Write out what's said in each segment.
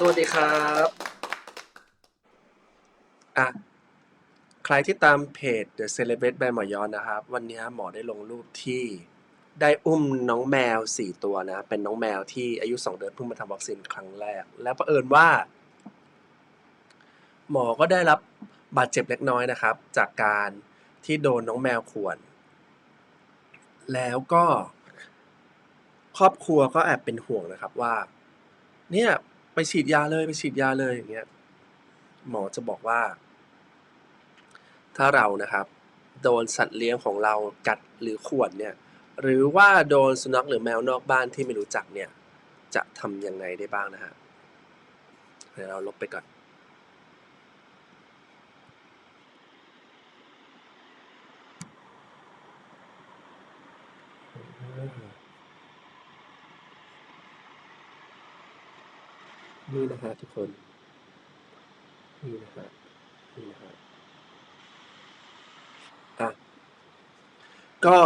สวัสดีครับอะใครที่ตามเพจ The Celebrate by หมอยอนนะครับ วันนี้หมอได้ลงรูปที่ได้อุ้มน้องแมว 4 ตัวนะ เป็นน้องแมวที่อายุ 2 เดือนเพิ่งมาทำวัคซีนครั้งแรก แล้วประเอิญว่า หมอก็ได้รับบาดเจ็บเล็กน้อยนะครับ จากการที่โดนน้องแมวข่วน แล้วก็ ครอบครัวก็แอบเป็นห่วงนะครับว่า เนี่ย ไปฉีดยาเลยไปฉีดยาเลยอย่างเงี้ยหมอจะบอกว่า ถ้าเรานะครับ โดนสัตว์เลี้ยงของเรากัดหรือข่วนเนี่ยหรือว่าโดนสุนัขหรือแมวนอกบ้านที่ไม่รู้จักเนี่ย จะทำยังไงได้บ้างนะฮะเดี๋ยวเราลบไปก่อน นี่นะฮะทุกคน นี่นะฮะนี่นะฮะอะก็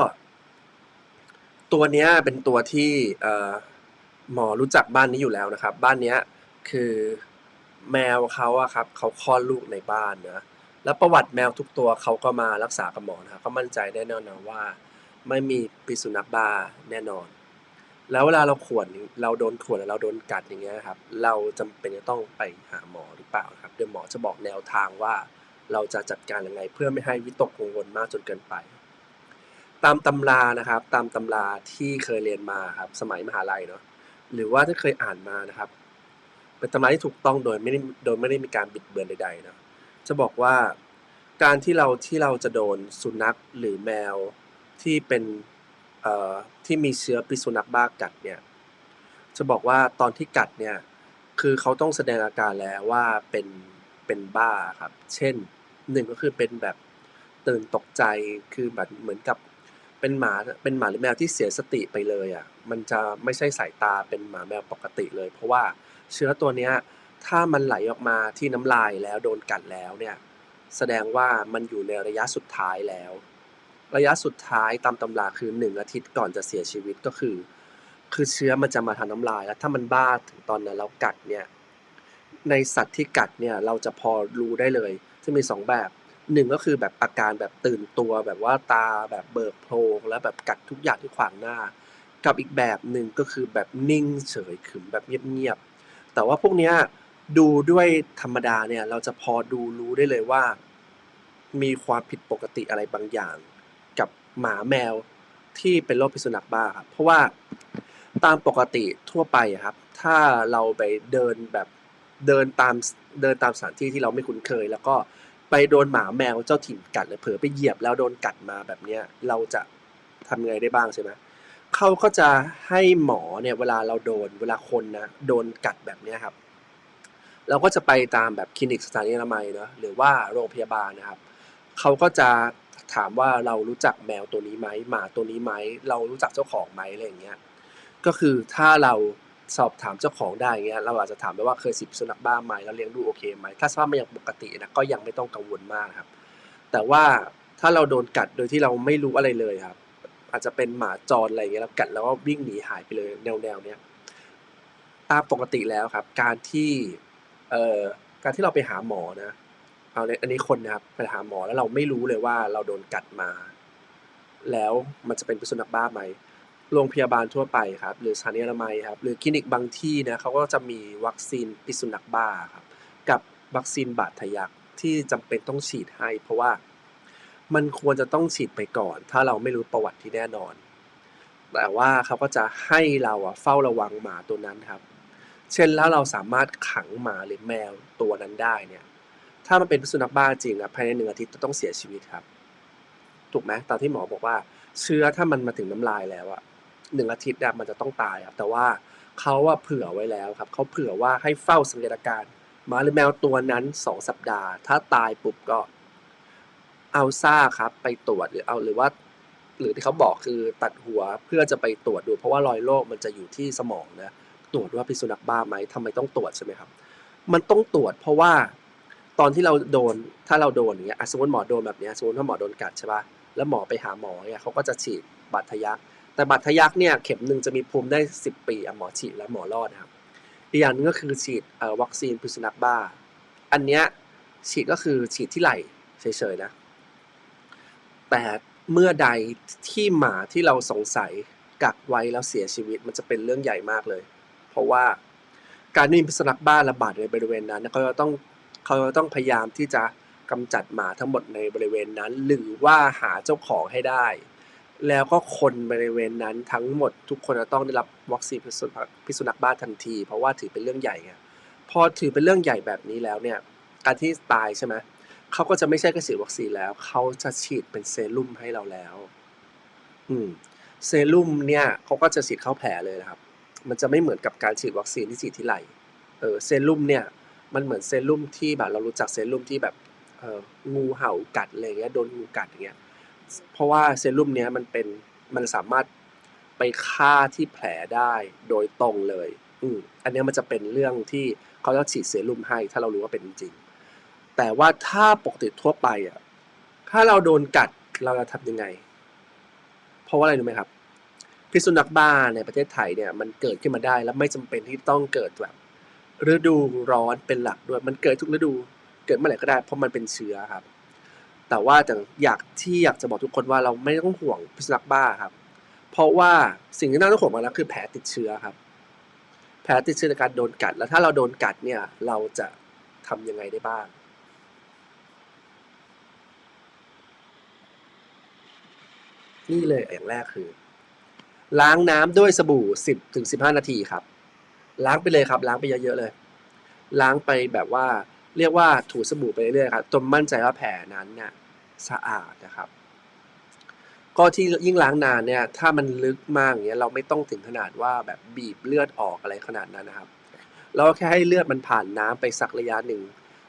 ตัวเนี้ยเป็นตัวที่เอ่อหมอรู้จักบ้านนี้อยู่แล้วนะครับ บ้านเนี้ยคือแมวเขาอะครับเขาคลอดลูกในบ้านนะแล้วประวัติแมวทุกตัวเขาก็มารักษากับหมอนะครับเขามั่นใจแน่นอนนะว่า ไม่มีพิษสุนัขบ้าแน่นอน แล้วเวลาเราข่วนเราโดนข่วนเราโดนกัดอย่างเงี้ยครับ เราจำเป็นจะต้องไปหาหมอหรือเปล่าครับเดี๋ยวหมอจะบอกแนวทางว่าเราจะจัดการยังไงเพื่อไม่ให้วิตกกังวลมากจนเกินไป ตามตำรานะครับ ตามตำราที่เคยเรียนมาครับสมัยมหาลัยเนาะหรือว่าที่เคยอ่านมานะครับ เป็นตำราที่ถูกต้องโดยไม่ได้โดยไม่ได้มีการบิดเบือนใดๆนะจะบอกว่าการที่เราที่เราจะโดนสุนัขหรือแมวที่เป็น เอ่อที่มีเชื้อพิษสุนัขบ้ากัดเนี่ยจะบอกว่าตอนที่กัดเนี่ยคือเขาต้องแสดงอาการแล้วว่าเป็นเป็นบ้าครับ เช่นหนึ่งก็คือเป็นแบบตื่นตกใจคือแบบเหมือนกับเป็นหมาเป็นหมาหรือแมวที่เสียสติไปเลยอะมันจะไม่ใช่สายตาเป็นหมาแมวปกติเลย เพราะว่าเชื้อตัวเนี้ยถ้ามันไหลออกมาที่น้ำลายแล้วโดนกัดแล้วเนี่ยแสดงว่ามันอยู่ในระยะสุดท้ายแล้ว ระยะสุดท้ายตามตำราคือหนึ่งอาทิตย์ก่อนจะเสียชีวิตก็คือ คือเชื้อมันจะมาทางน้ำลายแล้วถ้ามันบ้าถึงตอนนั้นแล้วกัดเนี่ยในสัตว์ที่กัดเนี่ยเราจะพอรู้ได้เลยจะมีสองแบบหนึ่งก็คือแบบอาการแบบตื่นตัวแบบว่าตาแบบเบิกโพรงแล้วแบบกัดทุกอย่างที่ขวางหน้า กับอีกแบบหนึ่งก็คือแบบนิ่งเฉยขึมแบบเงียบๆแต่ว่าพวกเนี้ยดูด้วยธรรมดาเนี่ยเราจะพอดูรู้ได้เลยว่า มีความผิดปกติอะไรบางอย่าง หมาแมวที่เป็นโรคพิษสุนัขบ้าครับ เพราะว่าตามปกติทั่วไปอะครับ ถ้าเราไปเดินแบบเดินตามเดินตามสถานที่ที่เราไม่คุ้นเคย แล้วก็ไปโดนหมาแมวเจ้าถิ่นกัดหรือเผลอไปเหยียบแล้วโดนกัดมาแบบเนี้ยเราจะทำไงได้บ้างใช่ไหมเขาก็จะให้หมอเนี่ยเวลาเราโดนเวลาคนนะโดนกัดแบบเนี้ยครับ เราก็จะไปตามแบบคลินิกสถานีอนามัยเนาะหรือว่าโรงพยาบาลนะครับเขาก็จะ ถามว่าเรารู้จักแมวตัวนี้ไหมหมาตัวนี้ไหมเรารู้จักเจ้าของไหมอะไรอย่างเงี้ยก็คือถ้าเราสอบถามเจ้าของได้เงี้ยเราอาจจะถามได้ว่าเคยสิบสุนัขบ้าไหมแล้วเลี้ยงดูโอเคไหมถ้าสภาพมันยังปกตินะก็ยังไม่ต้องกังวลมากครับ แต่ว่าถ้าเราโดนกัดโดยที่เราไม่รู้อะไรเลยครับ อาจจะเป็นหมาจรอะไรเงี้ยแล้วกัดแล้วก็วิ่งหนีหายไปเลยแนวแนวๆเนี้ยตามปกติแล้วครับ การที่เอ่อการที่เราไปหาหมอนะ เอาเนี่ยอันนี้คนนะครับไปหาหมอแล้วเราไม่รู้เลยว่าเราโดนกัดมา แล้วมันจะเป็นพิษสุนัขบ้าไหมโรงพยาบาลทั่วไปครับ หรือสถานีอนามัยครับ หรือคลินิกบางที่นะเขาก็จะมีวัคซีนพิษสุนัขบ้าครับ กับวัคซีนบาดทะยักที่จำเป็นต้องฉีดให้ เพราะว่ามันควรจะต้องฉีดไปก่อน ถ้าเราไม่รู้ประวัติที่แน่นอน แต่ว่าเขาก็จะให้เราอะเฝ้าระวังหมาตัวนั้นครับ เช่นแล้วเราสามารถขังหมาหรือแมวตัวนั้นได้เนี่ย ถ้ามันเป็นพิษสุนัขบ้าจริงอะภายในหนึ่งอาทิตย์จะต้องเสียชีวิตครับ ถูกไหมตามที่หมอบอกว่า เชื้อถ้ามันมาถึงน้ำลายแล้วอะหนึ่งอาทิตย์อะมันจะต้องตายครับ แต่ว่าเขาอะเผื่อไว้แล้วครับเขาเผื่อว่าให้เฝ้าสังเกตอาการหมาหรือแมวตัวนั้นสองสัปดาห์ ถ้าตายปุ๊บก็เอาซ่าครับ ไปตรวจหรือเอาหรือว่า หรือที่เขาบอกคือตัดหัวเพื่อจะไปตรวจดู เพราะว่ารอยโรคมันจะอยู่ที่สมองนะตรวจว่าพิษสุนัขบ้าไหมทำไมต้องตรวจใช่ไหมครับ มันต้องตรวจเพราะว่า ตอนที่เราโดนถ้าเราโดนอย่างเงี้ยสมมติหมอโดนแบบเนี้ยสมมติถ้าหมอโดนกัดใช่ป่ะแล้วหมอไปหาหมอเนี่ยเขาก็จะฉีดบาดทะยักแต่บาดทะยักเนี่ยเข็มหนึ่งจะมีภูมิได้สิบปีหมอฉีดแล้วหมอรอดนะครับอีกอย่างนึงก็คือฉีดวัคซีนพิษสุนัขบ้า อันเนี้ยฉีดก็คือฉีดที่ไหล่เฉยๆนะ แต่เมื่อใดที่หมาที่เราสงสัยกักไว้แล้วเสียชีวิตมันจะเป็นเรื่องใหญ่มากเลย เพราะว่าการมีพิษสุนัขบ้าระบาดในบริเวณนั้นเขาจะต้อง เขาจะต้องพยายามที่จะกำจัดหมาทั้งหมดในบริเวณนั้น หรือว่าหาเจ้าของให้ได้ แล้วก็คนบริเวณนั้นทั้งหมดทุกคนจะต้องได้รับวัคซีนพิษสุนัขบ้าทันที เพราะว่าถือเป็นเรื่องใหญ่ไงพอถือเป็นเรื่องใหญ่แบบนี้แล้วเนี่ยการที่ตายใช่ไหมเขาก็จะไม่ใช่แค่ฉีวัคซีนแล้วเขาจะฉีดเป็นเซรุ่มให้เราแล้ว อืมเซรุ่มเนี่ยเขาก็จะฉีดเข้าแผลเลยนะครับ มันจะไม่เหมือนกับการฉีดวัคซีนที่ฉีดที่ไหลเออเซรุ่มเนี่ย มันเหมือนเซรุ่มที่แบบเรารู้จักเซรุ่มที่แบบเอองูเห่ากัดอะไรเงี้ยโดนงูกัดอย่างเงี้ยเพราะว่าเซรุ่มเนี้ยมันเป็นมันสามารถไปฆ่าที่แผลได้โดยตรงเลย อืมอันนี้มันจะเป็นเรื่องที่เขาจะฉีดเซรุ่มให้ ถ้าเรารู้ว่าเป็นจริง แต่ว่าถ้าปกติทั่วไปอะ ถ้าเราโดนกัดเราจะทำยังไง เพราะว่าอะไรรู้ไหมครับพิษสุนัขบ้าในประเทศไทยเนี่ยมันเกิดขึ้นมาได้ แล้วไม่จำเป็นที่ต้องเกิดแบบ ฤดูร้อนเป็นหลักด้วย มันเกิดทุกฤดูเกิดเมื่อไหร่ก็ได้ เพราะมันเป็นเชื้อครับ แต่ว่าแต่อยากที่อยากจะบอกทุกคนว่าเราไม่ต้องห่วงพิษสุนัขบ้าครับ เพราะว่าสิ่งที่น่าต้องห่วงมาแล้วคือแผลติดเชื้อครับ แผลติดเชื้อในการโดนกัด แล้วถ้าเราโดนกัดเนี่ยเราจะทำยังไงได้บ้างนี่เลยอย่างแรกคือ ล้างน้ำด้วยสบู่ 10ถึง15 นาทีครับ ล้างไปเลยครับ ล้างไปเยอะๆเลย ล้างไปแบบว่าเรียกว่าถูสบู่ไปเรื่อยๆครับจนมั่นใจว่าแผลนั้นเนี่ยสะอาดนะครับ ก็ที่ยิ่งล้างนานเนี่ยถ้ามันลึกมากอย่างเงี้ยเราไม่ต้องถึงขนาดว่าแบบบีบเลือดออกอะไรขนาดนั้นนะครับ เราแค่ให้เลือดมันผ่านน้ำไปสักระยะหนึ่ง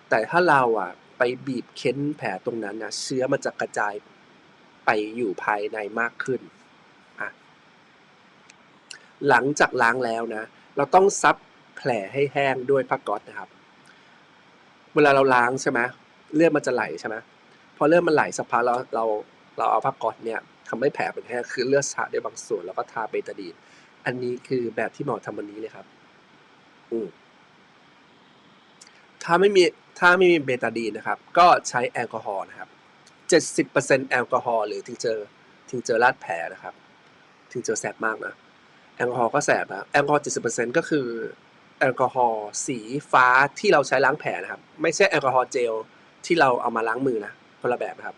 แต่ถ้าเราอะไปบีบเค้นแผลตรงนั้นนะเชื้อมันจะกระจายไปอยู่ภายในมากขึ้นอะหลังจากล้างแล้วนะ เราต้องซับแผลให้แห้งด้วยผ้าก๊อซนะครับ เวลาเราล้างใช่ไหมเลือดมันจะไหลใช่ไหมพอเลือดมันไหลสักพักเราเราเราเอาผ้าก๊อซเนี่ยทำให้แผลเป็นแห้งคือเลือดสาดได้บางส่วนแล้วก็ทาเบตาดีนอันนี้คือแบบที่หมอทำวันนี้เลยครับ อืมถ้าไม่มีถ้าไม่มีเบตาดีนนะครับ ก็ใช้แอลกอฮอล์นะครับเจ็ดสิบเปอร์เซ็นแอลกอฮอล์หรือทิงเจอทิงเจอราดแผลนะครับทิงเจอแสบมากนะ แอลกอฮอล์ก็แสบนะแอลกอฮอล์เจ็ดสิบเปอร์เซ็นก็คือแอลกอฮอล์สีฟ้าที่เราใช้ล้างแผลนะครับ ไม่ใช่แอลกอฮอล์เจลที่เราเอามาล้างมือนะคนละแบบนะครับ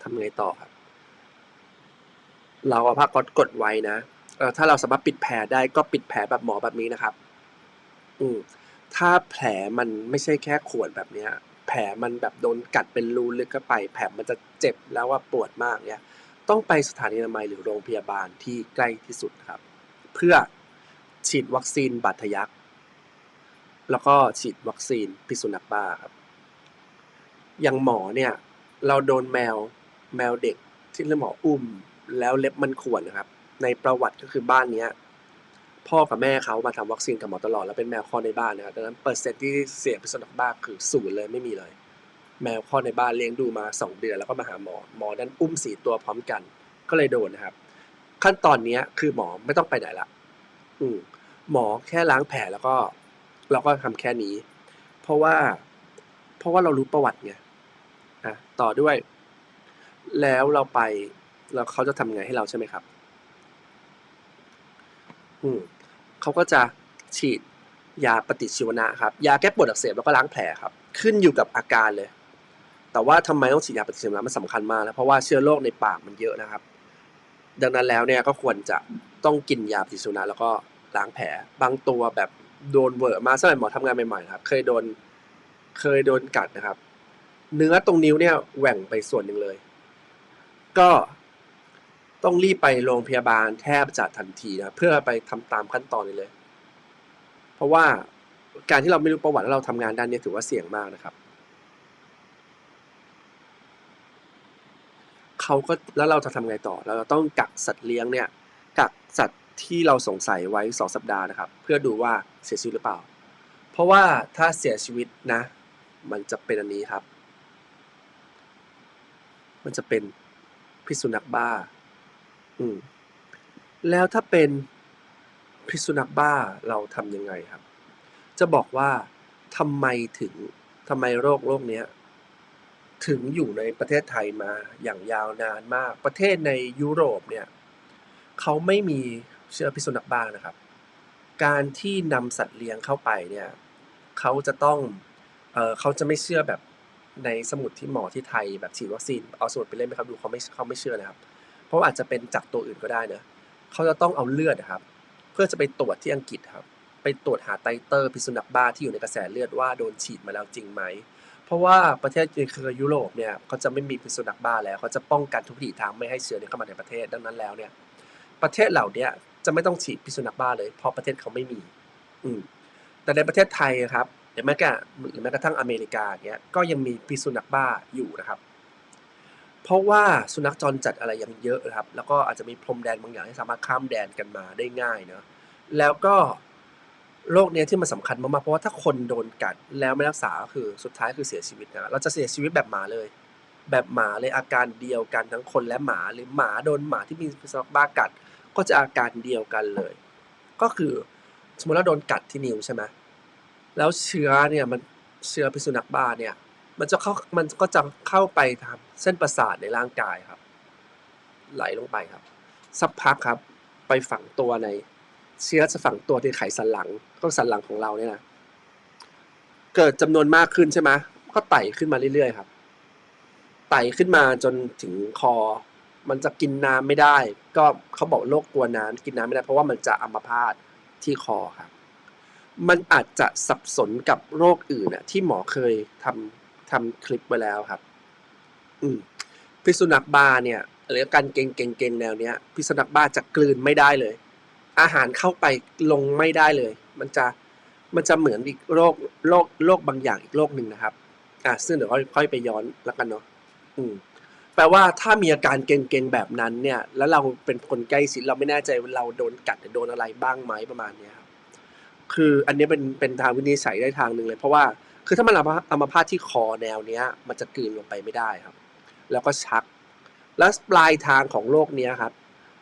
ทำไงต่อครับ เราเอาผ้าก๊อซกดไว้นะถ้าเราสามารถปิดแผลได้ก็ปิดแผลแบบหมอแบบนี้นะครับ อืมถ้าแผลมันไม่ใช่แค่ขวดแบบเนี้ย แผลมันแบบโดนกัดเป็นรูลึกเข้าไป แผลมันจะเจ็บแล้วว่าปวดมากเนี่ย ต้องไปสถานีอนามัยหรือโรงพยาบาลที่ใกล้ที่สุดครับ เพื่อฉีดวัคซีนบาดทะยัก แล้วก็ฉีดวัคซีนพิษสุนัขบ้าครับ อย่างหมอเนี่ย เราโดนแมวแมวเด็กที่หมออุ้ม แล้วเล็บมันข่วนนะครับ ในประวัติก็คือบ้านเนี้ยพ่อกับแม่เขามาทำวัคซีนกับหมอตลอดแล้วเป็นแมวคลอดในบ้านนะครับดังนั้นเปอร์เซ็นต์ที่เสี่ยงพิษสุนัขบ้าคือศูนย์เลยไม่มีเลย แมวคลอดในบ้านเลี้ยงดูมาสองเดือนแล้วก็มาหาหมอ หมอดันอุ้มสี่ตัวพร้อมกัน ก็เลยโดนนะครับ ขั้นตอนนี้คือหมอไม่ต้องไปไหนละอืมหมอแค่ล้างแผลแล้วก็เราก็ทำแค่นี้ เพราะว่า เพราะว่าเรารู้ประวัติไงอะต่อด้วย แล้วเราไปแล้วเขาจะทำไงให้เราใช่ไหมครับ อืมเขาก็จะฉีดยาปฏิชีวนะครับ ยาแก้ปวดอักเสบแล้วก็ล้างแผลครับ ขึ้นอยู่กับอาการเลย แต่ว่าทำไมต้องฉีดยาปฏิชีวนะมันสำคัญมากนะเพราะว่าเชื้อโรคในปากมันเยอะนะครับ ดังนั้นแล้วเนี่ยก็ควรจะต้องกินยาปฏิชีวนะแล้วก็ล้างแผลบางตัวแบบโดนเวอร์มาสมัยหมอทำงานใหม่ๆครับ เคยโดนเคยโดนกัดนะครับ เนื้อตรงนิ้วเนี่ยแหว่งไปส่วนหนึ่งเลย ก็ต้องรีบไปโรงพยาบาลแทบจะทันทีนะเพื่อไปทำตามขั้นตอนนี้เลย เพราะว่าการที่เราไม่รู้ประวัติแล้วเราทำงานด้านนี้ถือว่าเสี่ยงมากนะครับ เขาก็แล้วเราจะทำไงต่อ เราต้องกักสัตว์เลี้ยงเนี่ยกักสัตว์ที่เราสงสัยไว้สองสัปดาห์นะครับ เพื่อดูว่าเสียชีวิตหรือเปล่า เพราะว่าถ้าเสียชีวิตนะ มันจะเป็นอันนี้ครับ มันจะเป็นพิษสุนัขบ้า อืมแล้วถ้าเป็นพิษสุนัขบ้าเราทำยังไงครับ จะบอกว่าทำไมถึงทำไมโรคโรคเนี้ย ถึงอยู่ในประเทศไทยมาอย่างยาวนานมาก ประเทศในยุโรปเนี่ยเขาไม่มีเชื้อพิษสุนัขบ้านะครับ การที่นำสัตว์เลี้ยงเข้าไปเนี่ยเขาจะต้องเออเขาจะไม่เชื่อแบบในสมุดที่หมอที่ไทยแบบฉีดวัคซีนเอาสมุดไปเล่นไหมครับดูเขาไม่เขาไม่เชื่อนะครับ เพราะอาจจะเป็นจากตัวอื่นก็ได้นะเขาจะต้องเอาเลือดนะครับ เพื่อจะไปตรวจที่อังกฤษครับ ไปตรวจหาไตเตอร์พิษสุนัขบ้าที่อยู่ในกระแสเลือดว่าโดนฉีดมาแล้วจริงไหม เพราะว่าประเทศคือยุโรปเนี่ยเขาจะไม่มีพิษสุนัขบ้าแล้วเขาจะป้องกันทุกวิถีทางไม่ให้เชื้อเนี่ยเข้ามาในประเทศดังนั้นแล้วเนี่ย ประเทศเหล่านี้จะไม่ต้องฉีดพิษสุนัขบ้าเลย เพราะประเทศเขาไม่มี อืมแต่ในประเทศไทยครับหรือแม้กระหรือแม้กระทั่งอเมริกาเนี้ยก็ยังมีพิษสุนัขบ้าอยู่นะครับ เพราะว่าสุนัขจรจัดอะไรยังเยอะนะครับ แล้วก็อาจจะมีพรมแดนบางอย่างที่สามารถข้ามแดนกันมาได้ง่ายเนอะแล้วก็ โรคเนี้ยที่มันสำคัญมากๆ เพราะว่าถ้าคนโดนกัดแล้วไม่รักษาก็คือสุดท้ายคือเสียชีวิตนะ เราจะเสียชีวิตแบบหมาเลย แบบหมาเลยอาการเดียวกันทั้งคนและหมาหรือหมาโดนหมาที่มีพิษสุนัขบ้ากัด ก็จะอาการเดียวกันเลย ก็คือสมมติเราโดนกัดที่นิ้วใช่ไหมแล้วเชื้อเนี่ยมันเชื้อพิษสุนัขบ้าเนี่ยมันจะเข้ามันก็จะเข้าไปทำเส้นประสาทในร่างกายครับ ไหลลงไปครับ สักพักครับ ไปฝังตัวใน เชื้อจะฝังตัวที่ไขสันหลังก็สันหลังของเราเนี่ยนะเกิดจำนวนมากขึ้นใช่ไหมก็ไต่ขึ้นมาเรื่อยๆครับ ไต่ขึ้นมาจนถึงคอ มันจะกินน้ำไม่ได้ ก็เขาบอกโรคกลัวน้ำกินน้ำไม่ได้ เพราะว่ามันจะอัมพาตที่คอครับ มันอาจจะสับสนกับโรคอื่นน่ะ ที่หมอเคยทำทำคลิปไว้แล้วครับ อืมพิษสุนัขบ้าเนี่ยหรือการเก่งเก่งเก่งแนวเนี้ยพิษสุนัขบ้าจะกลืนไม่ได้เลย อาหารเข้าไปลงไม่ได้เลย มันจะมันจะเหมือนอีกโรคโรคโรคบางอย่างอีกโรคหนึ่งนะครับ อะซึ่งเดี๋ยวค่อยค่อยไปย้อนแล้วกันเนาะอืมแปลว่าถ้ามีอาการเก่งๆแบบนั้นเนี่ย แล้วเราเป็นคนใกล้ชิดเราไม่แน่ใจว่าเราโดนกัดหรือโดนอะไรบ้างไหมประมาณเนี้ยครับคืออันนี้เป็นเป็นทางวินิจฉัยได้ทางหนึ่งเลย เพราะว่าคือถ้ามันอัมพาตที่คอแนวเนี้ย มันจะกลืนลงไปไม่ได้ครับ แล้วก็ชัก แล้วปลายทางของโรคเนี้ยครับ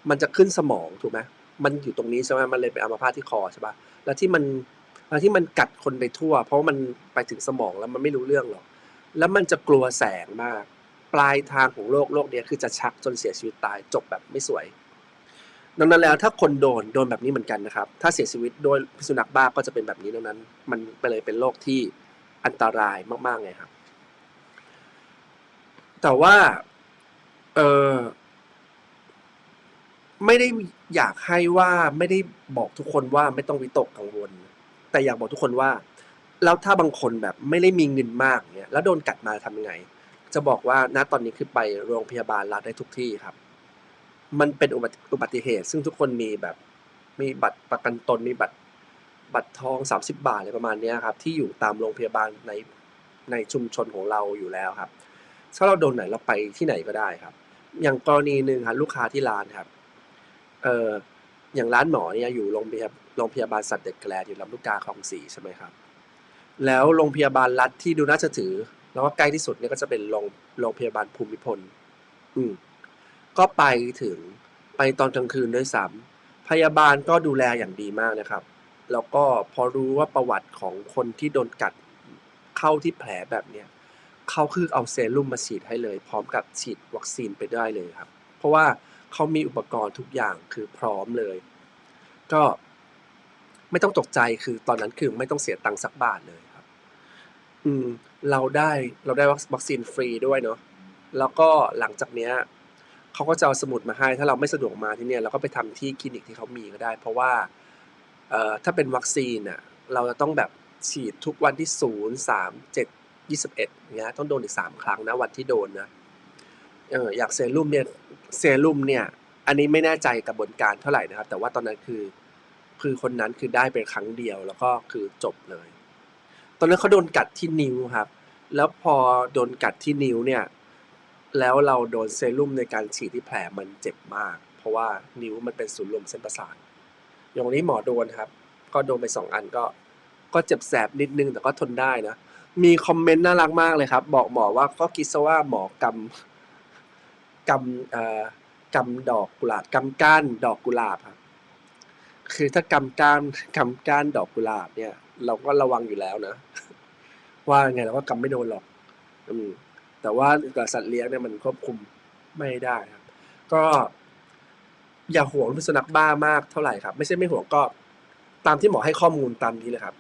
มันจะขึ้นสมองถูกไหม มันอยู่ตรงนี้ใช่ไหมมันเลยเป็นอัมพาตที่คอใช่ปะแล้วที่มันแล้วที่มันกัดคนไปทั่ว เพราะว่ามันไปถึงสมองแล้วมันไม่รู้เรื่องหรอก แล้วมันจะกลัวแสงมาก ปลายทางของโรคโรคเนี้ยคือจะชักจนเสียชีวิตตายจบแบบไม่สวย ดังนั้นแล้วถ้าคนโดนโดนแบบนี้เหมือนกันนะครับ ถ้าเสียชีวิตโดยพิษสุนัขบ้าก็จะเป็นแบบนี้ดังนั้น มันไปเลยเป็นโรคที่อันตรายมากๆไงครับ แต่ว่า เออ ไม่ได้อยากให้ว่าไม่ได้บอกทุกคนว่าไม่ต้องวิตกกังวล แต่อยากบอกทุกคนว่า แล้วถ้าบางคนแบบไม่ได้มีเงินมากเนี่ยแล้วโดนกัดมาทำยังไง จะบอกว่าณตอนนี้คือไปโรงพยาบาลรัฐได้ทุกที่ครับ มันเป็นอุบัติเหตุ ซึ่งทุกคนมีแบบมีบัตรประกันตนมีบัตรบัตรทอง 30 บาทอะไรประมาณนี้ครับ ที่อยู่ตามโรงพยาบาลในในชุมชนของเราอยู่แล้วครับ ถ้าเราโดนไหนเราไปที่ไหนก็ได้ครับ อย่างกรณีหนึ่งครับลูกค้าที่ร้านครับ เอ่ออย่างร้านหมอเนี่ยอยู่โรงพยาบาลโรงพยาบาลสัตว์เด็ดแกลอยู่ลำลูกกาคลองสี่ใช่ไหมครับ แล้วโรงพยาบาลรัฐที่ดูน่าจะถือ แล้วก็ใกล้ที่สุดเนี่ยก็จะเป็นโรงโรงพยาบาลภูมิพล อืมก็ไปถึงไปตอนกลางคืนด้วยซ้ำพยาบาลก็ดูแลอย่างดีมากนะครับ แล้วก็พอรู้ว่าประวัติของคนที่โดนกัดเข้าที่แผลแบบเนี้ยเขาคือเอาเซรุ่มมาฉีดให้เลย พร้อมกับฉีดวัคซีนไปได้เลยครับ เพราะว่า เขามีอุปกรณ์ทุกอย่างคือพร้อมเลย ก็ไม่ต้องตกใจคือตอนนั้นคือไม่ต้องเสียตังค์สักบาทเลยครับ อืม เราได้เราได้วัคซีนฟรีด้วยเนาะแล้วก็หลังจากเนี้ยเขาก็จะเอาสมุดมาให้ ถ้าเราไม่สะดวกมาที่เนี่ยเราก็ไปทำที่คลินิกที่เขามีก็ได้ เพราะว่าเอ่อถ้าเป็นวัคซีนอะเราจะต้องแบบฉีดทุกวันที่ศูนย์สามเจ็ดยี่สิบเอ็ดเงี้ยต้องโดนอีกสามครั้งนะวันที่โดนนะ เอออยากเซรุ่มเนี่ยเซรุ่มเนี่ยอันนี้ไม่แน่ใจกระบวนการเท่าไหร่นะครับ แต่ว่าตอนนั้นคือคือคนนั้นคือได้เป็นครั้งเดียวแล้วก็คือจบเลย ตอนนั้นเขาโดนกัดที่นิ้วครับ แล้วพอโดนกัดที่นิ้วเนี่ย แล้วเราโดนเซรุ่มในการฉีดที่แผลมันเจ็บมาก เพราะว่านิ้วมันเป็นศูนย์รวมเส้นประสาทอย่างนนี้หมอโดนครับ ก็โดนไปสองอันก็ก็เจ็บแสบนิดนึงแต่ก็ทนได้นะ มีคอมเมนต์น่ารักมากเลยครับ บอกหมอว่าก็คิดซะว่าหมอกำ กำกำดอกกุหลาบกำก้านดอกกุหลาบครับคือถ้ากำก้านกำก้านดอกกุหลาบเนี่ย เราก็ระวังอยู่แล้วนะ ว่าไงเราก็กำไม่โดนหรอก อืมแต่ว่ากับสัตว์เลี้ยงเนี่ยมันควบคุมไม่ได้ครับ ก็อย่าห่วงสุนัขบ้ามากเท่าไหร่ครับ ไม่ใช่ไม่ห่วงก็ตามที่หมอให้ข้อมูลตามนี้เลยครับ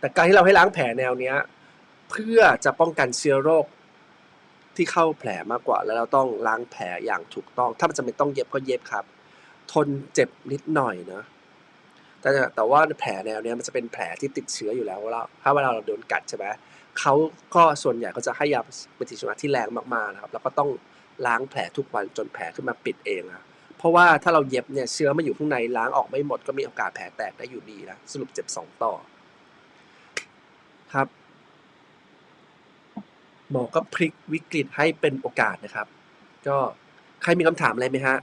แต่การที่เราให้ล้างแผลแนวเนี้ย เพื่อจะป้องกันเชื้อโรค ที่เข้าแผลมากกว่า แล้วเราต้องล้างแผลอย่างถูกต้อง ถ้ามันจะเป็นต้องเย็บก็เย็บครับ ทนเจ็บนิดหน่อยนะแต่แต่ว่าแผลแนวเนี้ยมันจะเป็นแผลที่ติดเชื้ออยู่แล้วแล้วถ้าเวลาเราโดนกัดใช่ไหมเขาก็ส่วนใหญ่ก็จะให้ยาปฏิชีวนะที่แรงมากๆนะครับ แล้วก็ต้องล้างแผลทุกวันจนแผลขึ้นมาปิดเองนะเพราะว่าถ้าเราเย็บเนี่ยเชื้อมาอยู่ข้างในล้างออกไม่หมดก็มีโอกาสแผลแตกได้อยู่ดีนะสรุปเจ็บสองต่อ ครับ หมอก็พลิกวิกฤตให้เป็นโอกาสนะครับ ก็ใครมีคำถามอะไรไหมฮะ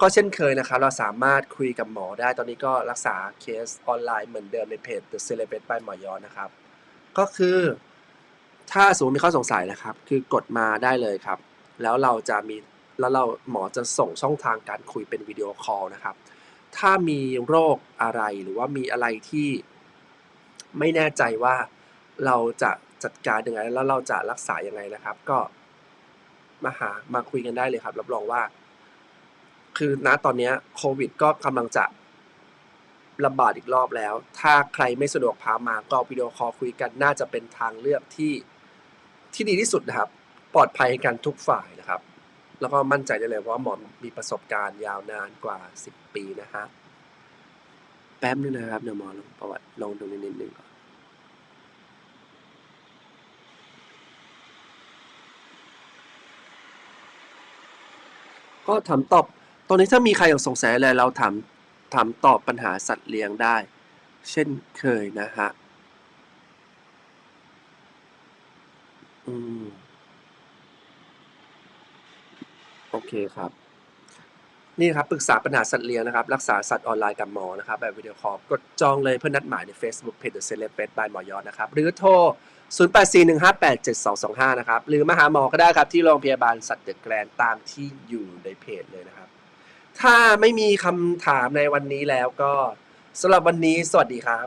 ก็เช่นเคยนะครับ เราสามารถคุยกับหมอได้ตอนนี้ก็รักษาเคสออนไลน์เหมือนเดิมในเพจ The Celebrate by หมอยอนะครับ ก็คือถ้าสมมติมีข้อสงสัยนะครับ คือกดมาได้เลยครับ แล้วเราจะมีแล้วเราหมอจะส่งช่องทางการคุยเป็นวิดีโอคอลนะครับ ถ้ามีโรคอะไรหรือว่ามีอะไรที่ไม่แน่ใจว่าเราจะ จัดการยังไง แล้วเราจะรักษายังไงนะครับ ก็มาหามาคุยกันได้เลยครับ รับรองว่า คือณตอนนี้โควิด ก็กำลังจะระบาดอีกรอบแล้ว ถ้าใครไม่สะดวกพามาก็วิดีโอคอลคุยกันน่าจะเป็นทางเลือกที่ที่ดีที่สุดนะครับ ปลอดภัยกันทุกฝ่ายนะครับ แล้วก็มั่นใจได้เลยว่าหมอมีประสบการณ์ยาวนานกว่า 10 ปีนะฮะแป๊บนึงนะครับเดี๋ยวหมอลงประวัติลงดูนิดนึงก่อน ก็ถามตอบตอนนี้ถ้ามีใครอยากสงสัยอะไรเราถามถามตอบปัญหาสัตว์เลี้ยงได้ เช่นเคยนะฮะ อืม โอเคครับ นี่ครับปรึกษาปัญหาสัตว์เลี้ยงนะครับ รักษาสัตว์ออนไลน์กับหมอนะครับ แบบวิดีโอคอลกดจองเลยเพื่อนัดหมายใน Facebook Page The Celebrate by หมอยอดนะครับ หรือโทร 0841587225 นะครับ หรือมาหาหมอก็ได้ครับที่โรงพยาบาลสัตว์เดอะแกรนตามที่อยู่ในเพจเลยนะครับ ถ้าไม่มีคำถามในวันนี้แล้วก็สำหรับวันนี้สวัสดีครับ